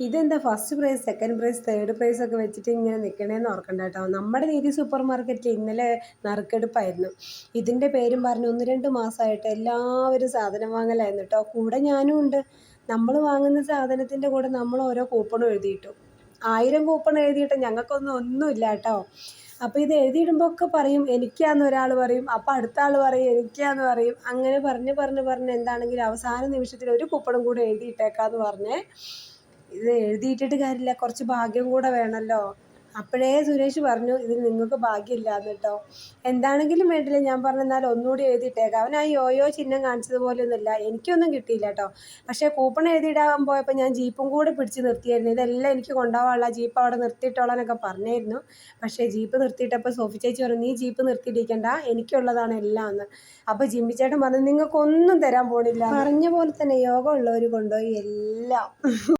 ഇതെന്താ first prize second prize third prize ഒക്കെ വെച്ചിട്ട് ഇങ്ങനെ നിൽക്കണേന്ന് ഓർക്കണ്ട കേട്ടോ. നമ്മുടെ നീതി സൂപ്പർ മാർക്കറ്റിൽ ഇന്നലെ നറുക്കെടുപ്പായിരുന്നു. ഇതിന്റെ പേരും പറഞ്ഞ് ഒന്ന് രണ്ട് മാസമായിട്ട് എല്ലാവരും സാധനം വാങ്ങലായിരുന്നു കേട്ടോ. കൂടെ ഞാനും ഉണ്ട്. നമ്മൾ വാങ്ങുന്ന സാധനത്തിന്റെ കൂടെ നമ്മൾ ഓരോ കൂപ്പണും എഴുതിയിട്ടു. ആയിരം കൂപ്പൺ എഴുതിയിട്ട് ഞങ്ങൾക്കൊന്നും ഒന്നുമില്ല കേട്ടോ. അപ്പോൾ ഇത് എഴുതിയിടുമ്പോൾ ഒക്കെ പറയും എനിക്കാന്ന് ഒരാൾ പറയും അപ്പോൾ അടുത്ത ആൾ പറയും എനിക്കാന്ന് പറയും. അങ്ങനെ പറഞ്ഞ് പറഞ്ഞ് പറഞ്ഞ് എന്താണെങ്കിലും അവസാന നിമിഷത്തിൽ ഒരു കൂപ്പണും കൂടെ എഴുതിയിട്ടേക്കാന്ന് പറഞ്ഞ് ഇത് എഴുതിയിട്ടിട്ട് കാര്യമില്ല. കുറച്ച് ഭാഗ്യം കൂടെ വേണമല്ലോ അപ്പോഴേ സുരേഷ് പറഞ്ഞു ഇത് നിങ്ങൾക്ക് ഭാഗ്യമില്ലാന്ന് കേട്ടോ. എന്താണെങ്കിലും വേണ്ടില്ല. ഞാൻ പറഞ്ഞു എന്നാൽ ഒന്നുകൂടി എഴുതിയിട്ടേക്കാം. അവൻ ആ യോയോ ചിഹ്നം കാണിച്ചതുപോലെ ഒന്നുമില്ല എനിക്കൊന്നും കിട്ടിയില്ല കേട്ടോ. പക്ഷേ കൂപ്പൺ എഴുതിയിടാൻ പോയപ്പോൾ ഞാൻ ജീപ്പും കൂടെ പിടിച്ച് നിർത്തിയായിരുന്നു. ഇതെല്ലാം എനിക്ക് കൊണ്ടുപോകാനുള്ള ജീപ്പ് അവിടെ നിർത്തിയിട്ടോളാനൊക്കെ പറഞ്ഞായിരുന്നു. പക്ഷേ ജീപ്പ് നിർത്തിയിട്ടപ്പോൾ സോഫി ചേച്ചി പറഞ്ഞു നീ ജീപ്പ് നിർത്തിയിട്ടിരിക്കണ്ട. എനിക്കുള്ളതാണ് എല്ലാം എന്ന്. അപ്പോൾ ജിമ്മി ചേട്ടൻ പറഞ്ഞു നിങ്ങൾക്കൊന്നും തരാൻ പോണില്ല. പറഞ്ഞ പോലെ തന്നെ യോഗ ഉള്ളവർ കൊണ്ടുപോയി എല്ലാം.